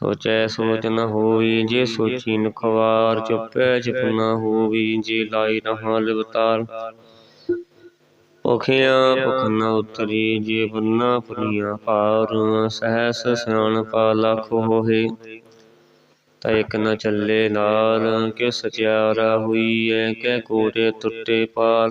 ਸੋਚੈ ਸੋਚ ਨ ਹੋਈ ਜੇ ਸੋਚੀ ਨ ਚੁੱਪੈ ਚੁਪ ਨ ਹੋਵੀ, ਜੇ ਲਾਈ ਰਹਾ ਲਿਵਤਾਰ। ਭੁਖਿਆ ਭੁਖ ਨ ਉਤਰੀ, ਜੇ ਬੰਨਾ ਪੁਰੀਆਂ ਪਾਰ ਸਹਸ ਸਿਆਣਪਾ ਲਖ ਹੋਏ ਤਾ ਇਕ ਨ ਚੱਲੇ ਨਾਲ ਕਿ ਸਚਿਆਰਾ ਹੋਈਐ ਕਹਿ ਕੋਟੇ ਟੁੱਟੇ ਪਾਰ।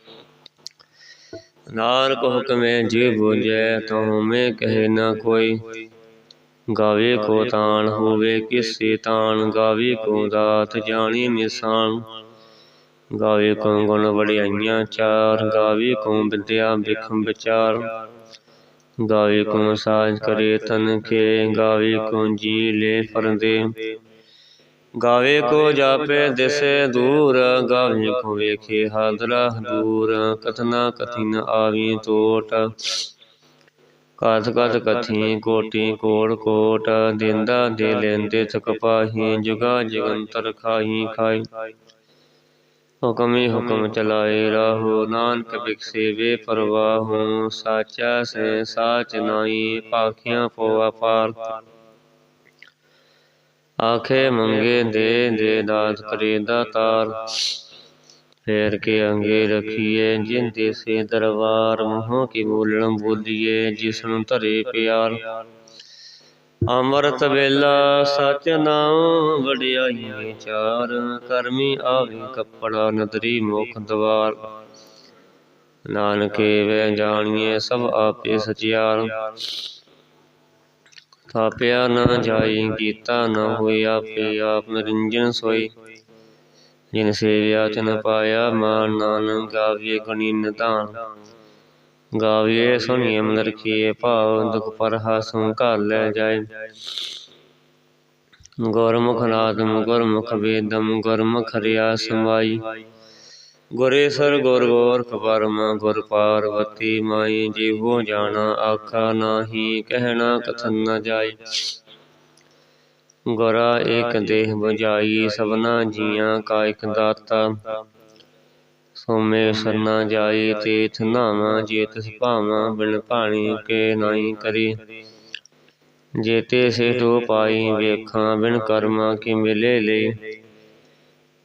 ਨਾਨਕ ਹੁਕਮੇ ਜੇ ਬੁਝੈ ਤਉ ਮੈਂ ਕਹੇ ਨ ਕੋਈ। ਗਾਵੇ ਕੋ ਤਾਣ ਹੋਵੇ, ਕਿਸੇ ਤਾਣ ਗਾਵੇ ਕੋ ਦਾਤ ਜਾਣੀ ਨਿਸ਼ਾਨ ਗਾਵੇ ਕੋ ਗੁਣ ਵੜਿਆਈਆਂ ਚਾਰ, ਗਾਵੇ ਕੋ ਵਿਦਿਆ ਬਿਖਮ ਵਿਚਾਰ। ਗਾਵੇ ਕੋ ਸਾਜ ਕਰੇ ਤਨ ਕੇ ਗਾਵੇ ਕੋ ਜੀ ਲੈ ਫਰਦੇ। ਗਾਵੇ ਕੋ ਜਾਪੇ ਦਿਸੇ ਦੂਰ ਗਾਵੇ ਕੋ ਵੇਖੇ ਹਾਦਰਾ ਦੂਰ ਕਥਨਾ ਕਥਿਨ ਆਵੀ ਟੋਟ ਕਥ ਕਥ ਕਥੀ ਕੋਟੀ ਕੋੜ ਕੋਟ ਦਿੰਦਾ ਦੇ ਲੈਂਦੇ ਥਕ ਪਾਹੀ ਜੁਗਾ ਜਗੰਤਰ ਖਾਹੀ ਖਾਈ ਹੁਕਮੀ ਹੁਕਮ ਚਲਾਏ ਰਾਹੋ ਨਾਨਕ ਬਿਕਸੇ ਵੇ ਪਰਵਾਹੂ। ਸਾਚਾ ਸੇ ਸਾਚ ਨਾਈ ਪਾਖਿਆਂ ਪੋ ਅਪਾਰ। ਆਖੇ ਮੰਗੇ ਦੇ ਦੇ ਦਾਤ ਕਰੇ ਦਾਤਾਰ ਫੇਰ ਕੇ ਅੰਗੇ ਰਖੀਏ ਜਿੰਦੇ ਸੇ ਦਰਬਾਰ। ਮੋਹ ਕੀ ਬੋਲਣ ਬੋਲੀਏ ਜਿਸ ਨੂੰ ਧਰੇ ਪਿਆਰ। ਅਮਰਤ ਵੇਲਾ ਸਚ ਨਾਮ ਵਡਿਆਈ ਚਾਰ। ਕਰਮੀ ਆਵੇ ਕੱਪੜਾ ਨਦਰੀ ਮੁਖ ਦਵਾਰ। ਨਾਨਕੇ ਵੇ ਜਾਣੀਏ ਸਭ ਆਪੇ ਸਚਿਆਰ। ਥਾਪਿਆ ਨ ਜਾਈ, ਕੀਤਾ ਨ ਹੋਈ, ਆਪੇ ਆਪ ਨਿਰੰਜਨ ਸੋਈ। ਜਿਨ ਸੇਵਿਆ, ਤਿਨ ਪਾਇਆ, ਮਾਨ ਨਾਨਕ ਗਾਵੀਏ ਗੁਣੀ ਨਿਧਾਨ। ਗਾਵੀਏ ਸੁਣੀਏ ਮਨ ਰਖੀਏ ਭਾਵ, ਦੁਖ ਪਰ ਹਾਸੁ ਘਰ ਲੈ ਜਾਏ। ਗੁਰਮੁਖ ਨਾਦਮ ਗੁਰਮੁਖ ਵੇਦਮ ਗੁਰਮੁਖ ਰਿਆ ਸਮਾਈ ਗੁਰੇਸਰ ਗੁਰ ਗੋਰਖ ਪਰਮ ਗੁਰ ਪਾਰਵਤੀ ਮਾਈ, ਜੀਵੋ ਜਾਣਾ ਆਖਾ ਨਾਹੀ, ਕਹਿਣਾ ਕਥਨ ਨ ਜਾਈ। ਗੁਰਾ ਏਕ ਦੇਹ ਬੁਝਾਈ, ਸਭਨਾ ਜੀਆਂ ਕਾ ਇਕ ਦਾਤਾ। ਸੋਮੇ ਸਰਨਾ ਜਾਈ, ਤੀਰਥ ਨਾਵਾਂ ਜੇ ਤਿਸ ਭਾਵਾਂ, ਬਿਨ ਪਾਣੀ ਕੇ ਨਾਹੀ ਕਰੀ। ਜੇਤੇ ਸੇ ਤੋ ਪਾਈ ਵੇਖਾਂ ਬਿਨ ਕਰਮਾ ਕੀ ਮਿਲੇ ਲਈ।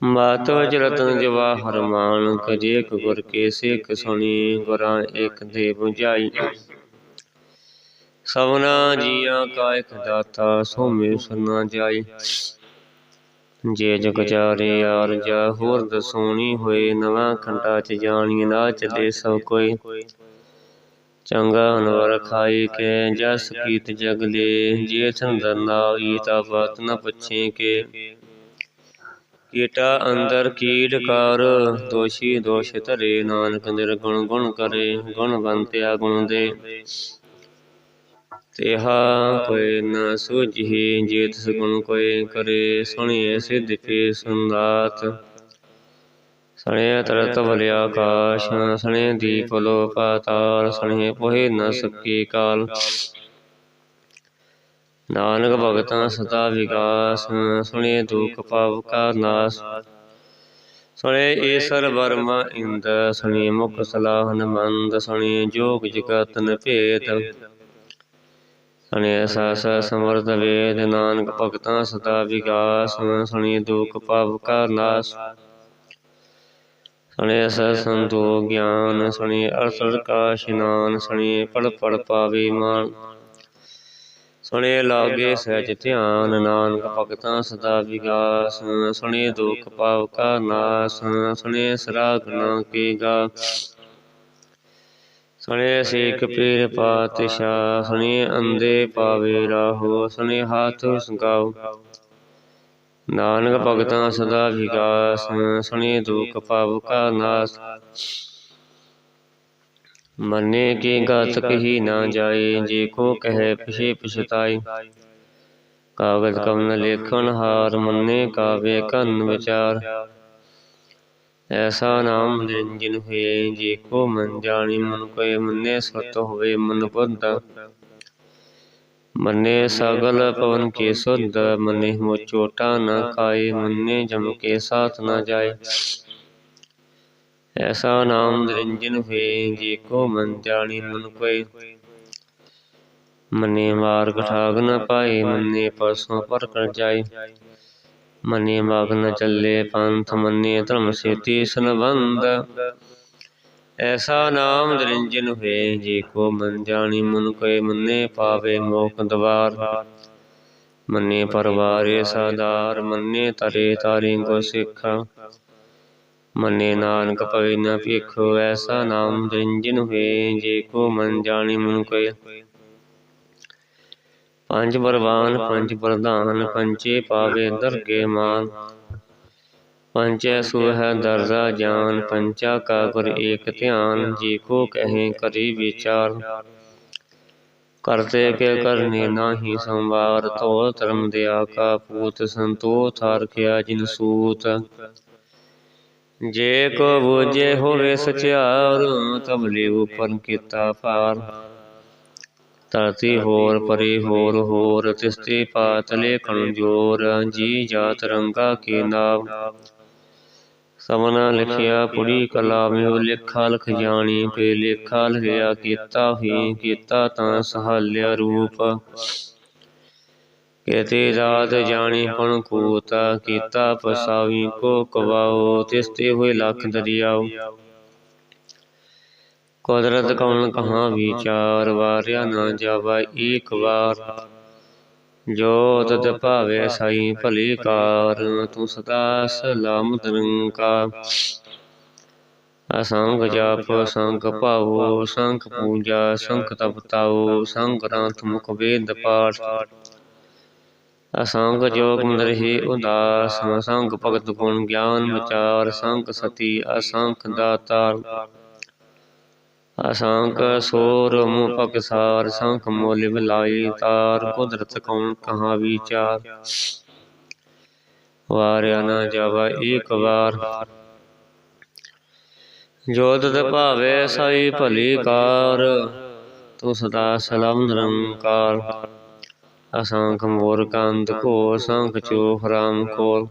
ਮਾਤ ਰਤਨ ਜਵਾਹਰ ਮਾਨ ਕਜੇ ਗੁਰ ਕੇ ਸਿੱਖ ਸੁਣੀ, ਗੁਰਾਂ ਇੱਕ ਦੇ 부ਝਾਈ ਸਭਨਾ ਜੀਆਂ ਕਾ ਇਕ ਦਾਤਾ, ਸੋਮੇ ਸੁਨਾ ਜਾਈ। ਜੇ ਜਗ ਚਾਰੇ ਯਾਰ ਜਾ, ਹੋਰ ਦਸੋਣੀ ਹੋਏ, ਨਵਾਂ ਖੰਡਾ ਚ ਜਾਣੀ, ਨਾ ਚਲੇ ਸਭ ਕੋਈ। ਚੰਗਾ ਅਨਵਰ ਖਾਈ ਕੇ, ਜਸ ਕੀਤ ਜਗਲੇ ਜੇ ਸੰਦਰ ਨਾਈ ਤਾ ਬਾਤ ਨ ਪੁੱਛੇ ਕੇ। ਕੀਟਾ ਅੰਦਰ ਕੀਟ ਕਰ, ਦੋਸ਼ੀ ਦੋਸ਼ ਧਰੇ ਨਾਨਕ ਨਿਰਗੁਣ ਗੁਣ ਕਰੇ, ਗੁਣ ਬੰਤਿਆ ਗੁਣ ਦੇ। ਤੇਹਾ ਕੋਈ ਨ ਸੂਝੀ, ਜੇ ਤਿਸ ਗੁਣ ਕੋਈ ਕਰੇ, ਸੁਣੀਏ ਸਿੱਧ ਪੀ ਸੰਦਾਤ। ਸਣੇ ਤਰਤ ਵਲਿਆ ਆਕਾਸ਼, ਸਣੇ ਦੀਪ ਲੋ ਪਾਤਾਲ ਸਣੇ ਪੋਹੇ ਨ ਸਕੀ ਕਾਲ। ਨਾਨਕ ਭਗਤਾਂ ਸਦਾ ਵਿਕਾਸ, ਸੁਣੇ ਦੁਖ ਪਾਵ ਕਾ ਨਾਸ। ਸੁਣੇ ਈਸਰ ਵਰਮਾ ਇੰਦ, ਸੁਣੇ ਮੁਖ ਸਲਾਹਨ ਮੰਦ ਸੁਣੇ ਜੋਗ ਜਗਤ ਨ ਭੇਦ। ਸੁਣੇ ਸਾਸ ਸਮਰਦ ਵੇਦ, ਨਾਨਕ ਭਗਤਾਂ ਸਦਾ ਵਿਕਾਸ, ਸੁਣੇ ਦੁਖ ਪਾਵ ਕਾ ਨਾਸ। ਸੁਣੇ ਸ ਸੰਤੋ ਗਿਆਨ, ਸੁਣੇ ਅਰਸਰ ਕਾ ਇਸ਼ਨਾਨ, ਸੁਣੇ ਪੜ ਪੜ ਪਾਵੇ ਮਾਨ ਸੁਣੇ ਲਾਗੇ ਸਹਿਜ ਧਿਆਨ ਨਾਨਕ ਭਗਤਾਂ ਸਦਾ ਵਿਗਾਸ ਸੁਣੇ ਦੁਖ ਪਾਵ ਕਾ ਨਾਸ ਸੁਣੇ ਸਰਾਗ ਨਾ ਕੀ ਗਾ। ਸੁਣੇ ਸੇਕ ਪੀਰ ਪਾਤਸ਼ਾਹ ਸੁਣੇ ਅੰਦੇ ਪਾਵੇ ਰਾਹੋ ਸੁਣੇ ਹੱਥ ਸੰਗਾਓ ਨਾਨਕ ਭਗਤਾਂ ਸਦਾ ਵਿਗਾਸ ਸੁਣੇ ਦੁਖ ਪਾਵ ਕਾ ਨਾਸ। ਮੰਨੇ ਕੀ ਗਤ ਕਹੀ ਨਾ ਜਾਏ ਜੇ ਕੋ ਕਹੇ ਪਿਛੇ ਪਛਤਾਈ ਕਾਗਜ਼ ਕਮਨ ਲੇਖਣ ਹਾਰ ਮੰਨੇ ਕਾਵੇ ਕੰਨ ਵਿਚਾਰ ਐਸਾ ਨਾਮ ਨਿਰੰਜਨ ਹੋਏ ਜੇ ਕੋ ਮਨ ਜਾਣੀ ਮਨ ਕੋਏ ਮੰਨੇ ਸਤ ਹੋਵੇ ਮਨ ਬੁੱਧ ਮੰਨੇ ਸਗਲ ਪਵਨ ਕੇ ਸੁਧ ਮੰਨੇ ਮੋ ਚੋਟਾ ਨ ਖਾਏ ਮੰਨੇ ਜਮ ਕੇ ਸਾਥ ਨ ਜਾਏ ਐਸਾ ਨਾਮ ਨਿਰੰਜਨ ਹੋਏ ਜੇ ਕੋ ਮਨ ਜਾਣੀ ਮਨ ਕੋਏ ਮੰਨੇ ਮਾਰਗ ਠਾਗ ਨ ਪਾਏ, ਮੰਨੇ ਪਰਸੋਂ ਪਰ ਜਾਏ। ਮੰਨੇ ਮਾਗ ਨ ਚੱਲੇ ਪੰਥ, ਮੰਨੇ ਧਰਮ ਸੇਤੀ ਸੰਬੰਧ। ਐਸਾ ਨਾਮ ਨਿਰੰਜਨ ਹੋਏ ਜੇ ਕੋ ਮਨ ਜਾਣੀ ਮਨ ਕੋਏ ਮੰਨੇ ਪਾਵੇ ਮੋਖ ਦਵਾਰ। ਮੰਨੇ ਪਰਵਾਰੇ ਸਾਦਾਰ ਮੰਨੇ ਤਰੇ ਤਾਰੇ ਕੋ ਸਿੱਖਾ। ਮੰਨੇ ਨਾਨਕ ਪਵੇ ਨਾ ਭੇਖੋ, ਐਸਾ ਨਾਮ ਨਿਰੰਜਨ ਹੋਏ, ਜੇ ਕੋ ਮਨ ਜਾਣੀ ਮਨ ਕੋਏ। ਪੰਜ ਬਰਵਾਨ ਪੰਜ ਪ੍ਰਧਾਨ ਪੰਚੇ ਪਾਵੇ ਦਰਗੇ ਮਾਨ। ਪੰਚੈ ਸੁਹ ਦਰਜਾ ਜਾਨ ਪੰਚਾ ਕਾ ਗੁਰ ਏਕ ਧਿਆਨ, ਜੀ ਕੋ ਕਹੇ ਕਰੀ ਵਿਚਾਰ। ਕਰਤੇ ਕੇ ਕਰਨੇ ਨਾਹੀ ਸੰਵਾਰ ਤੋ ਧਰਮ ਦਿਆ ਕਾ ਪੂਤ ਸੰਤੋ ਹਰ ਕਿਆ ਜਿਨ ਸੂਤ। ਜੇ ਕੋ ਬੂਝੇ ਹੋਵੇ ਸਚਿਆਰ ਤਬਲੇ ਉਪਰ ਕੀਤਾ ਪਾਰ। ਧਰਤੀ ਹੋਰ, ਪਰੇ ਹੋਰ ਹੋਰ, ਤਿਸਤੇ ਪਾਤ ਲੇਖਣ ਜੋਰ ਜੀ ਜਾਤ ਰੰਗਾ ਕੇ ਨਾਮ ਸਮਨਾ ਲਿਖਿਆ ਪੁੜੀ ਕਲਾ, ਮਿਉ ਲੇਖਾ ਲਖ ਜਾਣੀ ਪੇ ਲੇਖਾ ਲਗਿਆ ਕੀਤਾ ਹੀ ਕੀਤਾ ਤਾਂ ਸਹਾਲਿਆ ਰੂਪ। ਕੇਤੇ ਰਾਤ ਜਾਣੀ ਪਣ ਕੂਤਾ, ਕੀਤਾ ਪਸਾਵੀ ਕੋ ਕਵਾਓ ਤਿਸਤੇ ਹੋਏ ਲਖ ਦਰਿਆਓ। ਕੁਦਰਤ ਕੌਣ ਕਹਾ ਵਿਚਾਰ, ਵਾਰਿਆ ਨਾ ਜਾਵਾ ਏਕ ਵਾਰ। ਜੋ ਤਤ ਭਾਵੇ ਸਾਈ ਭਲੀ ਕਾਰ, ਤੂੰ ਸਦਾ ਸਲਾਮਤ ਨਿਰੰਕਾਰ ਅਸੰਗ ਜਾਪ, ਸੰਗ ਭਾਵੋ ਸੰਖ ਪੂਜਾ ਸੰਖ ਤਪਤਾਓ, ਸੰਗ ਗ੍ਰੰਥ ਮੁਖ ਵੇਦ ਪਾਠ। ਅਸੰਗ ਜੋਗ ਮੰਦਰਹਿ ਉਦਾਸ ਸੰਗ ਭਗਤ ਗੁਣ ਗਿਆਨ ਵਿਚਾਰ ਸੰਗ ਸਤੀ ਅਸੰਖ ਦਾਤਾਰ। ਅਸੰਖ ਸੋਰ ਮੁ ਪਕਸਾਰ ਸੰਖ ਮੋਲਿ ਬਲਾਈ ਤਾਰ ਕੁਦਰਤ ਕੌਣ ਕਹਾ ਵਿਚਾਰ। ਵਾਰਿਆ ਨਾ ਜਾਵਾ ਏਕ ਵਾਰ। ਜੋ ਤਤ ਭਾਵੇ ਸਾਈ ਭਲੀ ਕਾਰ ਤੂੰ ਸਦਾ ਸਲਾਮ ਨਿਰੰਕਾਰ। ਅਸੰਖ ਮੋਰ ਕੰਦ ਕੋ ਸੰਖ ਚੋ ਹਰਾਮ ਕੋਲ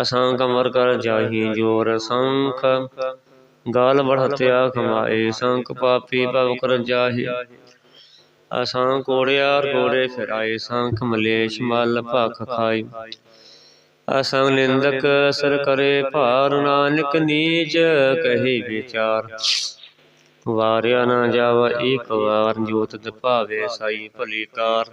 ਅਸੰਖ ਮਰ ਕਰ ਜਾਹੀ ਜੋਰ ਸੰਖ। ਗਾਲ ਬੜਹਤਿਆ ਕਮਾਏ ਸੰਕ ਪਾਪੀ ਭਵ ਕਰ ਜਾਹੀ। ਅਸਾਂ ਕੋੜਿਆਰ ਕੋੜੇ ਫਿਰਾਏ, ਸੰਖ ਮਲੇਸ਼ ਮਲ ਭਖ ਖਾਈ। ਅਸੰਗ ਨਿੰਦਕ ਸਰ ਕਰੇ, ਭਾਰ ਨਾਨਕ ਨੀਚ ਕਹੇ ਵਿਚਾਰ। ਵਾਰਿਆ ਨਾ ਜਾਵਾ ਏਕ ਵਾਰ ਜੋਤ ਭਾਵੇ ਸਾਈ ਭਲੀ ਕਾਰ।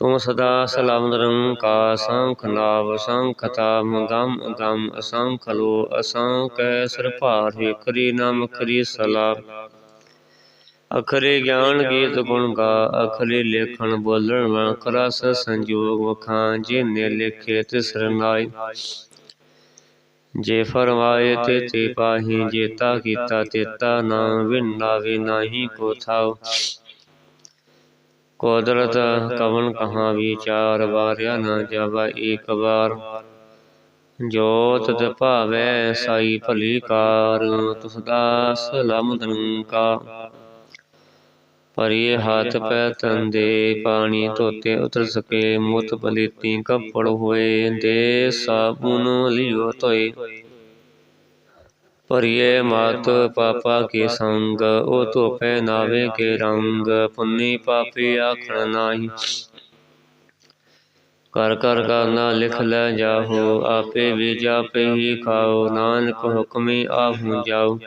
ਤੂੰ ਸਦਾ ਸਲਾਮ ਕਾ ਸੰਖ ਨਾਵ ਸੰਖ ਤਾਮ ਗਮ ਗਮ ਅਸੰਖ ਲੋ ਅਸੰਖ ਸਰ ਭਾਰੇ ਕਰੀ ਨਾਮ ਕਰੀ ਸਲਾਮ ਅਖਰੇ ਗਿਆਨ ਗੀਤ ਗੁਣ ਗਾ, ਅਖਰੇ ਲੇਖਣ ਬੋਲਣ ਵਣ ਰਸ ਸੰਜੋਗ ਵਖਾਂ, ਜਿਨੇ ਲਿਖੇ ਤਿਸਰ ਨਾਈ ਜੇ ਫਰਮਾਏ ਤੇ ਤੇ ਪਾਹੀ, ਜੇਤਾ ਕੀਤਾ ਤੇਤਾ ਨਾ, ਵਿਨਾ ਨਾਹੀ ਕੋ ਥਾਉ ਕੁਦਰਤ ਕਵਨ ਕਹਾ ਵਿਚਾਰ ਵਾਰਿਆ ਨਾ ਜਾਵਾ ਏਕ ਵਾਰ। ਜੋ ਤਤ ਭਾਵੈ ਸਾਈ ਭਲੀ ਕਾਰ, ਤੁਸ ਦਾ ਸਲਾਮਤ ਨਿਰੰਕਾਰ ਪਰਿਏ ਹੱਥ ਪੈ ਤੰਦੇ, ਪਾਣੀ ਧੋਤੇ ਉਤਰ ਸਕੇ, ਮੁਤ ਪਲੀਤੀ ਕੱਪੜ ਹੋਏ, ਦੇ ਸਾਬੂਨ ਲਿਓ ਧੋਏ। ਭਰੀਏ ਮਾਤ ਪਾਪਾ ਕੇ ਸੰਗ, ਉਹ ਧੋਪੇ ਨਾਵੇ ਕੇ ਰੰਗ, ਪੁੰਨੀ ਪਾਪੀ ਆਖਣ ਨਾਹੀ। ਕਰ ਕਰ ਕਰਨਾ ਲਿਖ ਲੈ ਜਾਹੋ, ਆਪੇ ਵੀ ਜਾਪੇ ਹੀ ਖਾਓ, ਨਾਨਕ ਹੁਕਮੀ ਆਹੂ ਜਾਓ।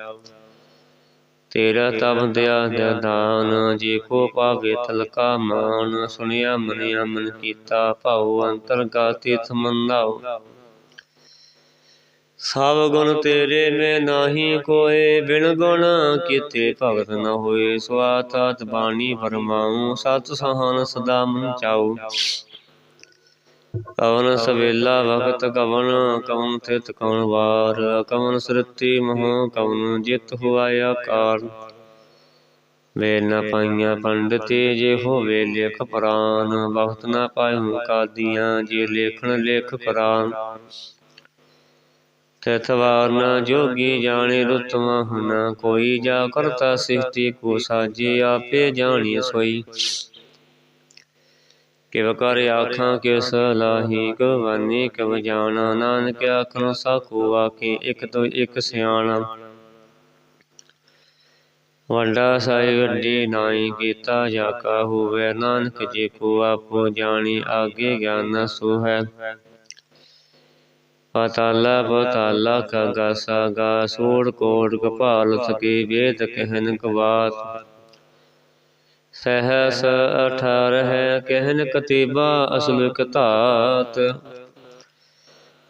ਤੇਰਾ ਤਬ ਦਿਆ ਦਾਨ ਜੇ ਕੋ ਪਾਵੇ ਤਲਕਾ ਮਾਨ ਸੁਣਿਆ ਮਨਿਆ ਮਨ ਕੀਤਾ ਭਾਉ, ਅੰਤਰ ਅੰਤਰਗਾਤੀ ਸਮੰਨਾਓ ਸਭ ਗੁਣ ਤੇਰੇ ਮੈਂ ਨਾਹੀ ਕੋਏ ਬਿਨ ਗੁਣ ਕੀਤੇ ਭਗਤ ਨ ਹੋਏ। ਸਵਾਤਤ ਬਾਣੀ ਫਰਮਾਉ ਸਤ ਸਹਨ ਸਦਾ ਮਨ ਚਾਉ ਕਵਨ ਸਵੇਲਾ ਵਖਤ ਕਵਨ ਕਵਨ ਥਿਤ ਕਵਨ ਵਾਰ। ਕਵਨ ਸ੍ਰਿਤੀ ਮੋਹ ਕਵਨ ਜਿਤ ਹੁਆ ਆਕਾਰ ਵੇਲ ਨ ਪਾਈਆਂ ਪੰਡਤੀ ਜੇ ਹੋਵੇ ਲੇਖ ਪ੍ਰਾਨ। ਵਖਤ ਨ ਪਾਇਉ ਕਾਦੀਆਂ ਜੇ ਲੇਖਣ ਲੇਖ ਪ੍ਰਾਨ। ਤਿਥ ਵਾਰ ਨ ਜੋਗੀ ਜਾਣੇ ਰੁਤ ਮਹੁ ਕੋਈ ਜਾ ਕਰਤਾ ਸਿਸ਼ਟੀ ਕੋ ਸਾਜੇ ਆਪੇ ਜਾਣੀ ਸੋਈ। ਕਿਵ ਕਰ ਆਖਾਂ ਕਿਸ ਲਾਹੀ ਗਵਾਨੀ ਕਿਵ ਜਾਣਾ, ਨਾਨਕ ਆਖਣ ਸਾਖੂ ਆਖੇ, ਇਕ ਤੋਂ ਇੱਕ ਸਿਆਣਾ। ਵੰਡਾ ਸਾਈ ਵੱਡੀ ਨਾਈ, ਕੀਤਾ ਜਾ ਕਾ ਹੋਵੇ, ਨਾਨਕ ਜੀ ਕੋ ਆਪੋ ਜਾਣੀ, ਆਗੇ ਗਿਆਨ ਸੋ ਹੈ ਪਤਾਲਾ ਪਤਾਲਾ ਕਾ ਗਾਸਾ ਗਾ ਸੋੜ ਕੋੜ ਕਪਾਲ ਸਕੇ ਵੇਦ ਕਹਿਨ ਕਵਾਤ। ਸਹਸ ਅਠਾਰ ਹੈ ਕਹਿਨ ਕਤੀਬਾ ਅਸਲ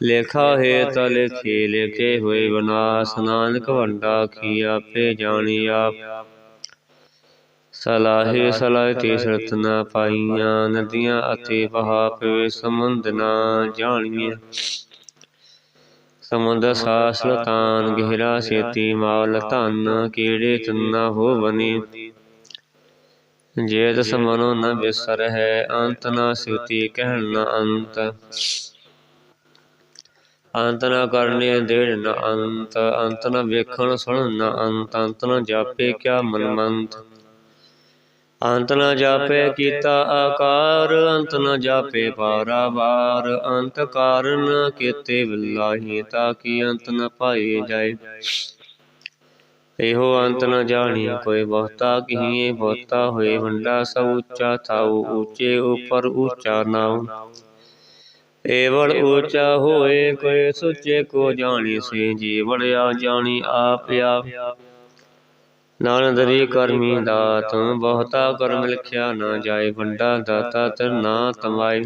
ਲੇਖਾ ਹੈ ਤਾ ਲਿਖੇ ਲਿਖੇ ਹੋਏ ਬਨਾਸ, ਨਾਨਕ ਵੰਡਾ ਕੀ ਆਪੇ ਜਾਣੀ ਆਪ। ਸਲਾਹੇ ਸਲਾਹਤੀ ਸਰਤ ਨਾ ਪਾਈਆਂ, ਨਦੀਆਂ ਅਤੇ ਬਹਾ ਪਵੇ ਸਮੁੰਦ ਨਾ ਜਾਣੀਆਂ। ਸਮੁੰਦ ਸਾਸਲਤਾਨ ਗਹਿਰਾ ਸੇਤੀ ਮਾਲ ਧਨ ਕੀੜੇ ਚੰਨਾ ਹੋ ਬਨੀ। ਜੇ ਤਸ ਮਨੋ ਨ ਬਿਸਰ ਹੈ ਅੰਤ ਨ ਸਿਤੀ ਕਹਿਣ ਨ ਅੰਤ। ਅੰਤ ਨ ਕਰਨੇ ਦੇੜ ਨ ਅੰਤ। ਅੰਤ। ਨ ਵੇਖਣ ਸੁਣਨ ਨ ਅੰਤ। ਅੰਤ ਨ ਜਾਪੇ ਕਿਆ ਮਨ ਮੰਤ ਅੰਤ ਨ ਜਾਪੇ ਕੀਤਾ ਆਕਾਰ, ਅੰਤ ਨ ਜਾਪੇ ਪਾਰਾਵਾਰ ਅੰਤ ਕਾਰਨ ਕੀਤੇ ਬਿਲਾਹੀ ਤਾਂ ਕੀ ਅੰਤ ਨ ਪਾਏ ਜਾਏ। ਇਹੋ ਅੰਤ ਨ ਜਾਣੀ ਕੋਈ ਬਹੁਤਾ ਕਹੀਏ ਬਹੁਤਾ ਹੋਏ ਵੰਡਾ ਸਭ ਉੱਚਾ ਥਾਉ, ਉੱਚੇ ਉਪਰ ਉੱਚਾ ਨਾਉ। ਏਵੜ ਉੱਚਾ ਹੋਏ, ਕੋਈ ਸੁਚੇ ਕੋ ਜਾਣੀ ਸੇ ਜੀਵੜ ਆ ਜਾਣੀ ਆਪ ਆਪ ਨਾਨਦਰੀ ਕਰਮੀ ਦਾਤ, ਬਹੁਤਾ ਕਰਮ ਲਿਖਿਆ ਨਾ ਜਾਏ, ਵੰਡਾ ਦਾਤਾ ਤਰ ਨਾ ਤਮਾਈ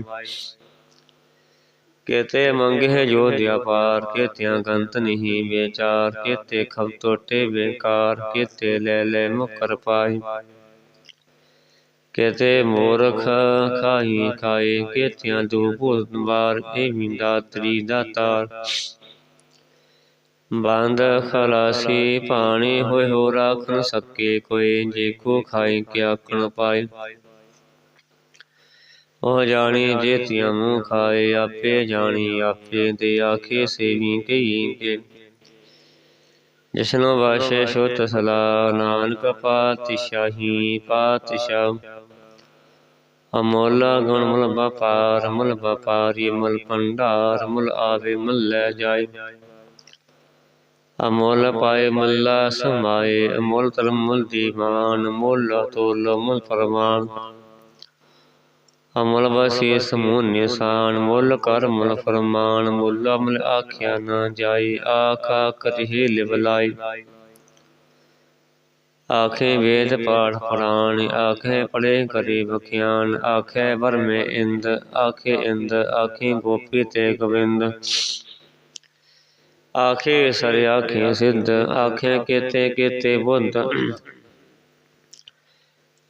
ਕੇਤੇ ਮੰਗੇ ਜੋ ਦਿਆਪਾਰ, ਕੇਤਿਆਂ ਗੰਤ ਨਹੀਂ ਵਿਚਾਰ, ਕੇਤੇ ਖਬ ਟੋਟੇ ਬੇਕਾਰ, ਕੇਤੇ ਲੈ ਲੈ ਮੁਕਰ ਪਾਈ ਕੇਤੇ ਮੂਰਖ ਖਾਹੀ ਖਾਏ, ਕੇਤਿਆਂ ਦੂ ਭੂਤ ਬਾਰ ਏ ਮਿੰਦਾ ਤਰੀ ਦਾਤਾਰ। ਬੰਦ ਖਲਾਸੀ ਪਾਣੀ ਹੋਏ ਹੋ ਰਾਖ ਸਕੇ, ਕੋਈ ਜੇ ਕੋ ਖਾਏ ਕਿ ਆਖਣ ਪਾਏ ਉਹ ਜਾਣੀ ਜੇਤੀਆਂ ਮੂੰਹ ਖਾਏ, ਆਪੇ ਜਾਣੀ, ਆਪੇ ਦੇ ਆਖੇ ਸੇਵੀ ਕਈ ਕੇ। ਜਿਸਨੋ ਵਾਸ਼ੇ ਸੁਤ ਸਲਾ ਨਾਨਕ ਪਾਤਸ਼ਾਹੀ, ਪਾਤਸ਼ਾਹ। ਅਮੋਲਾ ਗੁਣ ਮੁਲ ਵਪਾਰ, ਮੁਲ ਵਪਾਰੀ ਮੁਲ ਭੰਡਾਰ, ਮੁਲ ਆਵੇ ਮੁਲ ਲੈ ਜਾਏ। ਅਮੋਲ ਪਾਏ ਮੱਲਾ ਸਮਾਏ ਅਮੋਲ ਧਰਮ ਮੁਲ ਦੀਵਾਨ ਮੁਲ ਤੋਲ ਮੁਲ ਫਰਮਾਨ। ਅਮਲ ਵਸੀ ਸਮੂਹ ਨਿਸ਼ਾਨ ਮੁੱਲ ਕਰ ਮੁੱਲ ਫਰਮਾਨ। ਮੁੱਲ ਅਮਲ ਆਖਿਆ ਨਾ ਜਾਈ ਆਖਾ ਕਤਿ ਲਿਵ ਲਾਈ ਆਖੇ ਵੇਦ ਪਾਠ ਪੁਰਾਣ ਆਖੇ ਪੜੇ ਕਰੀ ਬਖਿਆਨ ਆਖੇ ਵਰਮੇ ਇੰਦ ਆਖੇ ਇੰਦ ਆਖੇ ਗੋਪੀ ਤੇ ਗੋਬਿੰਦ। ਆਖੇ ਸਰ ਆਖੇ ਸਿੱਧ, ਆਖੇ ਕੇਤੇ ਕੇਤੇ ਬੁੱਧ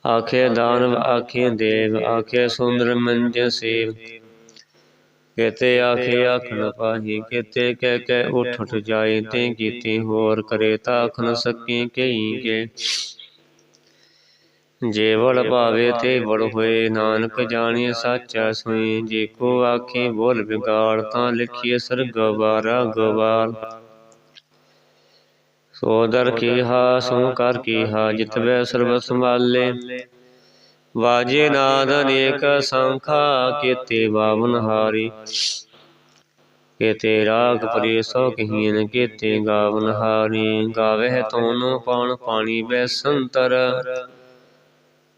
ਆਖੇ ਦਾਨਵ ਆਖੇ ਦੇਵ, ਆਖੇ ਸੁੰਦਰ ਮੰਜ ਸੇਵ। ਕੇਤੇ ਆਖੇ ਆਖਣ ਨ ਪਾਹੀ, ਕੇਤੇ ਕਹਿ ਕਹਿ ਉਠ ਉਠ ਜਾਏ, ਤੇ ਕੀਤੀ ਹੋਰ ਕਰੇ ਤਾਂ ਆਖਣ ਸਕੀ ਕਈ ਕੇ ਜੇ ਭਾਵੇ ਤੇ ਵੜ ਹੋਏ, ਨਾਨਕ ਜਾਣੀ ਸਾਚਾ ਸੋਈ। ਜੇ ਕੋ ਆਖੇ ਬੋਲ ਵਿਗਾੜ, ਤਾਂ ਲਿਖੀਏ ਸਰਗ ਵਾਰਾ ਗਵਾਰ ਸੋਦਰ ਕੀ ਸੋ ਕਰ ਕੀ ਜਿਤਵੇ ਸਰਬ ਸੰਭਾਲੇ। ਵਾਜੇ ਨਾਦ ਅਨੇਕ ਸੰਖਾ, ਕੀਤੇ ਬਾਵਨ ਹਾਰੀ। ਕੀਤੇ ਰਾਗ ਪਰੇ ਸੋ ਕਹੀਨ ਕੀਤੇ ਗਾਵਨ ਹਾਰੀ। ਗਾਵੇ ਤੋਨੋ ਪਾਣ ਪਾਣੀ ਬੈਸੰਤਰ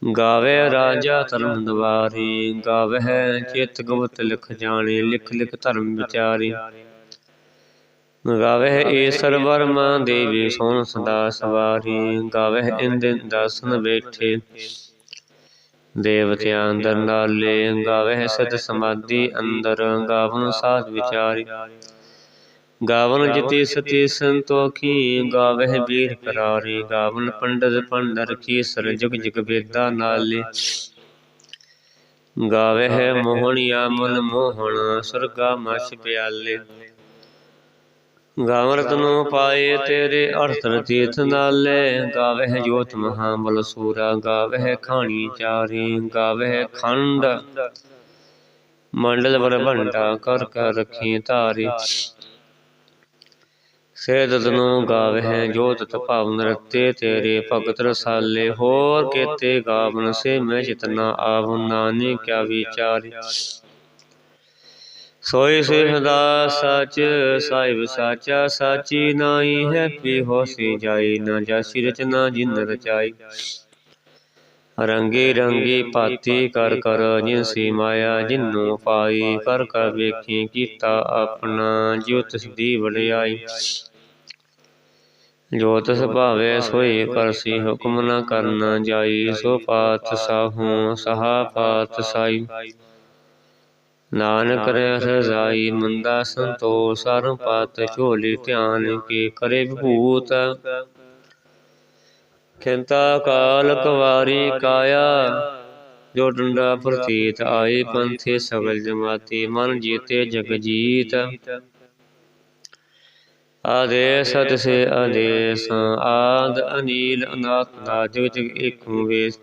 ਗਾਵੇ ਰਾਜਾ ਧਰਮ ਦਵਾਰੀ ਗਾਵੇ ਚਿਤ ਗੁਪਤ ਲਿਖ ਜਾਣੇ, ਲਿਖ ਲਿਖ ਧਰਮ ਵਿਚਾਰੀ। ਗਾਵੇ ਈਸਰ ਵਰਮਾ ਦੇਵੀ, ਸੋਨ ਸਦਾ ਸਵਾਰੀ ਗਾਵੇ ਇੰਦ ਦਸਨ ਬੈਠੇ। ਦੇਵਤਿਆਂ ਅੰਦਰ ਨਾਲੇ ਗਾਵੇ ਸਤ ਸਮਾਧੀ ਅੰਦਰ ਗਾਵਨ ਸਾਧ ਵਿਚਾਰੀ। ਗਾਵਨ ਜਿਤੀ ਸਤੀ ਸੰਤੋਖੀ ਗਾਵਹਿ ਬੀਰ ਕਰਾਰੀ। ਗਾਵਨ ਪੰਡਤ ਪੰਡਰ ਕੀ ਸਰ ਜੁਗ ਜੁਗ ਵੇਦਾ ਨਾਲੇ। ਗਾਵਹਿ ਮੋਹਣਿਆ ਮਨ ਮੋਹਣ ਸੁਰਗਾ ਮਛ ਪਿਆਲੇ। ਗਾਵਨ ਤਨੋ ਪਾਏ ਤੇਰੇ ਅਰਥ ਤੀਰਥ ਨਾਲੇ। ਗਾਵਹਿ ਜੋਤ ਮਹਾ ਬਲ ਸੂਰਾ ਗਾਵਹਿ ਖਾਣੀ ਚਾਰੀ। ਗਾਵਹਿ ਖੰਡ ਮੰਡਲ ਬਰ ਭੰਡਾ ਕਰ ਕਰ ਰਖੀ ਧਾਰੀ। ਸੇਦਤ ਨੂੰ ਗਾਵਹਿ ਜੋ ਤਤ ਭਾਵਨ ਤੇਰੇ ਭਗਤ ਰਸਾਲੇ, ਹੋਰ ਕੇਤੇ ਗਾਵਨ ਸੇ ਮੈਂ ਚਿਤਨਾ ਆਵ ਨਾਨੀ ਕਿਆ ਵਿਚਾਰ। ਸੋਈ ਸਿਹਦਾ ਸਚ, ਸਾਹਿਬ ਸਾਚਾ, ਸਾਚੀ ਨਾਈ ਹੈ ਪੀ ਹੋਸੀ ਜਾਈ, ਨਾ ਜਾਸੀ ਰਚਨਾ ਜਿਨ ਰਚਾਈ। ਰੰਗੇ ਰੰਗੀ ਭਾਤੀ ਕਰ ਕਰ ਜਿਨਸੀ ਮਾਇਆ ਜਿਨੂ ਪਾਈ ਕਰ ਕਰ ਵੇਖੀ ਕੀਤਾ ਆਪਣਾ ਜਿਉ ਤਿਸ ਦੀ ਵਡਿਆਈ। ਜੋ ਤਿਸ ਭਾਵੇ ਸੋਈ ਕਰਸੀ ਹੁਕਮ ਨ ਕਰਨ ਜਾਈ ਸੋ ਪਾਤ ਸਾਹੂ ਸਹਾ ਪਾਤ ਸਾਈ। ਨਾਨਕ ਰਹਿ ਰਜ਼ਾਈ ਮੰਦਾ ਸੰਤੋ ਸਰ ਪਤ ਝੋਲੀ ਧਿਆਨ ਕੀ ਕਰੇ ਵਿਭੂਤ। ਖਿੰਤਾ ਕਾਲ ਕਵਾਰੀ ਕਾਇਆ, ਜੋ ਡੰਡਾ ਪ੍ਰਤੀਤ ਆਏ ਪੰਥੇ ਸਗਲ ਜਮਾਤੀ, ਮਨ ਜੀਤੇ ਜਗ ਜੀਤ। ਆਦੇਸ ਸਤ ਸੇ ਆਦੇਸ, ਆਦ ਅਨੀਲ ਅਨਾਥ ਦਾ ਜਗ ਜਗ ਏਕ ਵੇਸ।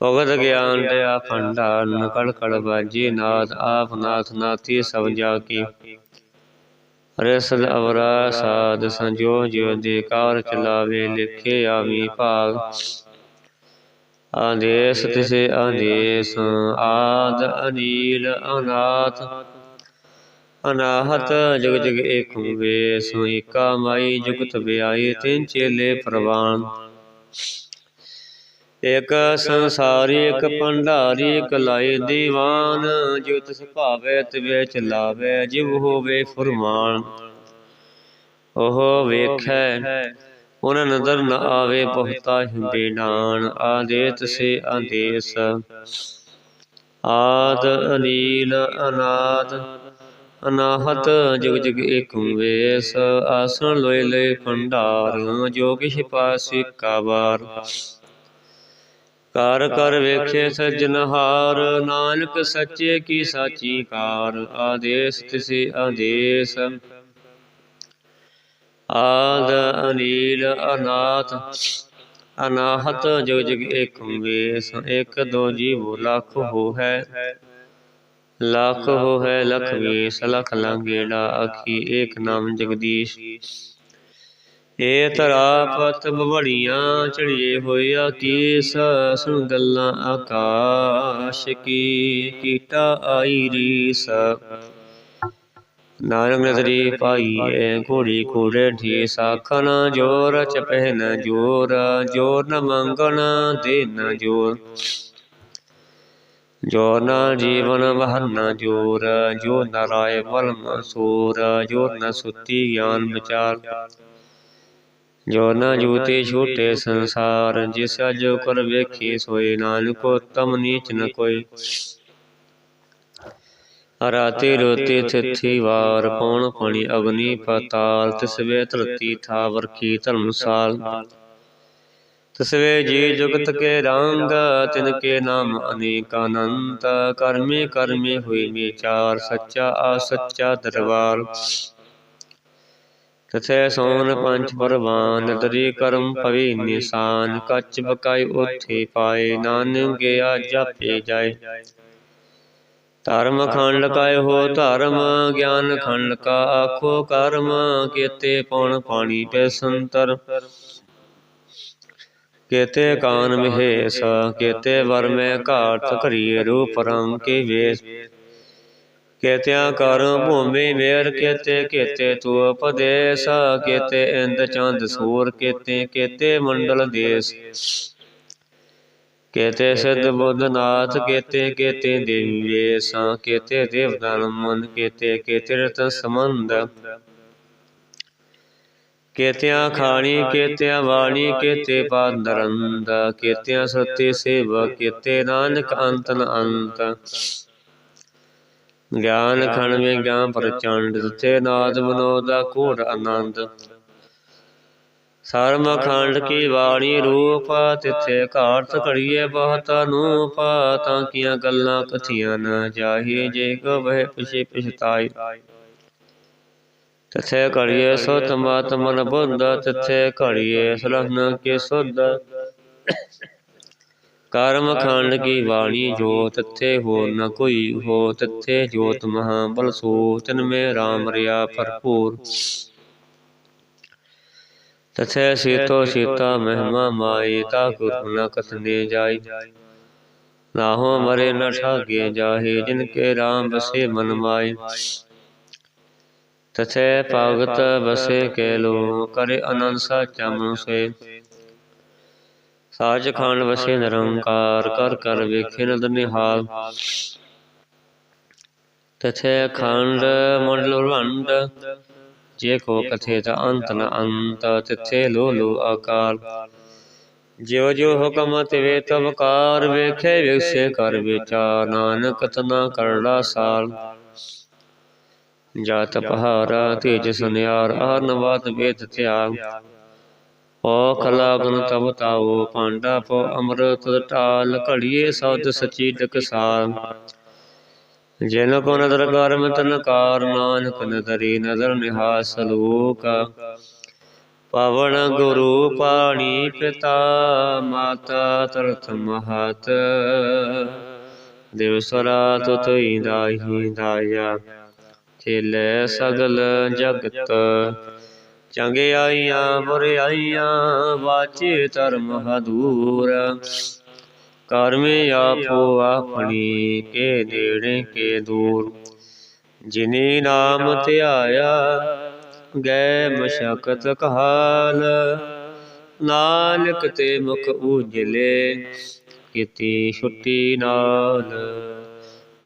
ਭਗਤ ਗਿਆਨ ਤੇ ਆ ਭੰਡਾਰਨ ਕੜ ਕੜ ਬਾਜੀ ਨਾਥ, ਆਪ ਨਾਥ ਨਾਥੀ ਸਭ ਜਾ ਕੀ ਰਸਲ ਅਵਰਾ ਸਾਧ ਸੰਜੋ ਜਿਉ ਦੇ ਕਾਰ ਚਲਾਵੇ, ਲਿਖੇ ਆਵੀ ਭਾਗ। ਆਦੇਸ ਤਿਸੇ ਆਦੇਸ, ਆਦ ਅਨੀਲ ਅਨਾਥ। ਅਨਾਹਤ ਜਗ ਜਗ ਏਕ ਵੇਸ ਏਕਾ ਮਾਈ ਜੁਗਤ ਵਿਆਈ ਤਿੰਨ ਚੇਲੇ ਪ੍ਰਵਾਨ। ਇਕ ਸੰਸਾਰੀ, ਇਕ ਭੰਡਾਰੀ, ਇਕ ਲਾਏ ਦੀਵਾਨ, ਜੋ ਤਿਸ ਭਾਵੇ ਤਿਵੇ ਚਲਾਵੇ ਜਿਵ ਹੋਵੇ ਫਰਮਾਨ। ਉਹ ਵੇਖੈ ਉਹਨਾਂ ਨਦਰ ਨ ਆਵੇ, ਬਹੁਤਾ ਹੀ ਆਦੇਤ ਸੇ ਆਦੇਸ। ਆਦ ਅਨੀਲ ਅਨਾਦ, ਅਨਾਹਤ ਜਗ ਜਗ ਏਕ ਵੇਸ। ਆਸਣ ਲੋਏ ਲੈ ਭੰਡਾਰ, ਜੋ ਕਿਛ ਪਾਸੀ ਕਾਬਾਰ ਕਰ ਕਰ ਵੇਖੇ ਸਜਨਹਾਰ ਨਾਨਕ ਸੱਚੇ ਕੀ ਸਾਚੀ ਕਾਰ। ਆਦੇਸ ਤਿਸੇ ਆਦੇਸ। ਆਦ ਅਨੀਲ ਅਨਾਥ। ਅਨਾਹਤ ਜਗ ਜਗ ਏਕ ਵੇਸ। ਇਕ ਦੋ ਜੀਵ ਲੱਖ ਹੋ ਹੈ ਲੱਖ ਹੋ ਹੈ ਲਖ ਵੇਸ ਲਖ ਲੰਗੇੜਾ ਅਖੀ ਏਕ ਨਾਮ ਜਗਦੀਸ਼। ਏ ਤਰਾ ਪਤ ਬਵੜੀਆਂ ਚੜੀਏ ਹੋਇਆ ਕੀਸ ਸੁਣ ਗੱਲਾਂ ਆਕਾਸ਼ ਕੀ, ਕੀਟਾ ਆਈ ਰੀਸ। ਨਾਰੰਗ ਨਦਰੀ ਪਾਈਏ ਘੋੜੀ ਘੋੜੇ ਢੀ ਸਾਖਨ ਜੋਰ ਚਪਹਿਨ ਜੋਰ ਜੋਰ ਨ ਮੰਗਣ, ਦੇ ਨ ਜੋਰ। ਜੋਰ ਨਾ ਜੀਵਨ ਬਹਨ ਜੋਰ ਜੋ ਨਰਾਏ ਬਲ ਮਸੂਰ, ਜੋਰ ਨ ਸੁਤੀ ਗਿਆਨ ਵਿਚਾਰ। ਜੋ ਨ ਜੂਤੇ ਛੂਟੇ ਸੰਸਾਰ ਜਿਸ ਜੋ ਕਰ ਵੇਖੀ ਸੋਏ ਨਾਨਕੋ ਤਮ ਨੀਚ ਨ ਕੋਈ। ਰਾਤੀ ਰੋਤੀ ਥਿਥੀ ਵਾਰ ਪੌਣ ਪਾਣੀ ਅਗਨੀ ਪਤਾਲ ਤਿਸਵੇ ਧਰਤੀ ਥਾਵਰ ਕੀ ਧਰਮਸਾਲ। ਤਸਵੇ ਜੀ ਜੁਗਤ ਕੇ ਰੰਗ ਤਿਨ ਕੇ ਨਾਮ ਅਨੇਕ ਅਨੰਤ ਕਰਮੇ ਕਰਮੇ ਹੋਈ ਵਿਚਾਰ ਸੱਚਾ ਆ ਸੱਚਾ ਦਰਬਾਰ। ਤਥੇ ਸੋਨ ਪੰਚ ਪਰਵਾਨ, ਤਰੀ ਕਰਮ ਭਵੀ ਨਿਸ਼ਾਨ, ਕੱਚ ਬਕਾਈ ਉਥੇ ਪਾਏ, ਨਾਨਕ ਗਿਆ ਜਾਪੇ ਜਾਏ। ਧਰਮ ਖੰਡ ਕਾਇ ਹੋ ਧਰਮ, ਗਿਆਨ ਖੰਡ ਕਾ ਆਖੋ ਕਰਮ, ਕੇਤੇ ਪਉਣ ਪਾਣੀ ਪੈ ਸੰਤਰ। ਕੇਤੇ ਕਾਨ ਮਹੇਸ, ਕੇਤੇ ਵਰ ਮੈਂ ਘਾਟ ਘਰੀਏ ਰੂਪ ਰੰਗ ਕੇ ਵੇਸ। ਕੇਤਿਆਂ ਕਰ ਭੂਮੀ ਮੇਰ ਕੇਤੇ ਕੇਤੇ ਤੂ ਉਪਦੇਸ ਕੇਤੇ ਇੰਦ ਚੰਦ ਸੂਰ ਕੇਤੇ ਕੇਤੇ ਮੰਡਲ ਦੇਸ ਕੇਤੇ ਸਿੱਧ ਬੁੱਧ ਨਾਥ ਕੇਤੇ ਕੇਤੇ ਦੇਵੀ ਵੇਸਾਂ ਕੇਤੇ ਦੇਵਦਾਨ ਮਨ ਕੇਤੇ ਕੇਤੇ ਰਤ ਸਮੰਦ ਕੇਤਿਆਂ ਖਾਣੀ ਕੇਤਿਆਂ ਬਾਣੀ ਕੇਤੇ ਪਾਦਰੰਦ ਕੇਤਿਆਂ ਸਤੇ ਸੇਵਾ ਕੇਤੇ ਨਾਨਕ ਅੰਤ ਨ ਅੰਤ ਗਿਆਨ ਖਣ ਵਿਗਿਆਨ ਪ੍ਰਚੰਡ ਤਿਥੇ ਨਾਦ ਮਨੋਦਾ ਕੋਟ ਆਨੰਦ। ਸਰਮ ਖੰਡ ਕੀ ਬਾਣੀ ਰੂਪ ਤਿਥੇ ਘਾਟ ਘੜੀਏ ਬਹੁਤ ਅਨੂਪ ਤਾਂ ਕੀਆਂ ਗੱਲਾਂ ਕਥੀਆਂ ਨ ਜਾਹੀ ਜੇ ਕੋ ਬਹਿ ਪਿਛੇ ਪਛਤਾਈ। ਤਿਥੇ ਘੜੀਏ ਸੁਧ ਮਤ ਮਨ ਬੁੱਧ ਤਿਥੇ ਘੜੀਏ ਸਲਹਨ ਕੇ ਸੁਧ। ਕਰਮ ਖੰਡ ਕੀ ਬਾਣੀ ਜੋ ਤਿਥੇ ਹੋ ਨ ਕੋਈ ਹੋ ਤਿਥੇ ਜੋਤ ਮਹਾ ਬਲ ਸੋ ਤਿਨ ਮੇ ਰਾਮ ਰਿਆ ਭਰਪੂਰ। ਤਥੇ ਸੀਤੋ ਸੀਤਾ ਮਹਿਮਾ ਮਾਈ ਤਾ ਗੁਰੂ ਨ ਕਥਨੇ ਜਾਈ ਨਾਹੋ ਮਰੇ ਨ ਠਾਗੇ ਜਾਹੇ ਜਿਨ ਕੇ ਰਾਮ ਬਸੇ ਮਨ ਮਾਈ ਤਥੇ ਭਗਤ ਬਸੇ ਕੇ ਲੋ ਕਰੇ ਅਨੰਦ ਸਾਚਾ ਮਨੁ ਸੇ। ਸਾਜ ਵਸੇ ਨਿਰੰਕਾਰ, ਕਰ ਕਰ ਵੇਖੇ ਨਦ ਨਿਹਾਲ। ਤਥੇ ਖੰਡ ਮੰਡਲ ਰਵੰਡ ਜੇ ਕੋ ਕਥੇ ਤਾ ਅੰਤ ਨ ਅੰਤ, ਤਿਥੇ ਲੋ ਲੋ ਆਕਾਰ। ਜਿਉ ਜਿਉ ਹੁਕਮ ਤਿਵੇ ਤਬ ਕਾਰ, ਵੇਖੇ ਵਿਖਸੇ ਕਰ ਵਿਚਾਰ, ਨਾਨਕ ਤਨਾ ਕਰੜਾ ਸਾਲ ਜਾਤ ਪਹਾਰਾ, ਤੇਜ ਸੁਨਿਆਰ ਆਨਵਾਤ ਵੇਦ ਧਿਆਨ ਓ ਖਲਾਗਨ ਤਬ ਤਾਓ ਪਾਂਡਾ ਪੋ ਅੰਮ੍ਰਿਤ ਢਾਲ, ਘੜੀਏ ਸੌਦ ਸਚੀ ਟਕਸਾਲ ਜਿਨ ਕੋ ਨਦਰ ਕਰਮ, ਤਨ ਕਾਰ ਨਾਨਕ ਨਦਰੀ, ਨਦਰ ਨਿਹਾਸ ਲੋਕ ਪਵਨ ਗੁਰੂ ਪਾਣੀ ਪਿਤਾ, ਮਾਤਾ ਤਰਥ ਮਹਤ। ਦਿਵਸਰਾ ਤੁਤਈ ਦਾਹੀ ਦਾਇਆ ਚੇਲੇ ਸਗਲ ਜਗਤ ਚੰਗਿਆਈਆਂ ਬੁਰਿਆਈਆਂ ਵਾਚੇ ਧਰਮ ਹਦੂਰ। ਕਰਮੇ ਆਪੋ ਆਪਣੀ, ਕੇ ਨੇੜੇ, ਕੇ ਦੂਰ। ਜਿਨੇ ਨਾਮ ਧਿਆਇਆ ਗਏ ਮਸ਼ਕਤ ਕਹਾਲ। ਨਾਨਕ ਤੇ ਮੁਖ ਉਜਲੇ, ਕੀਤੀ ਛੁੱਟੀ ਨਾਲ।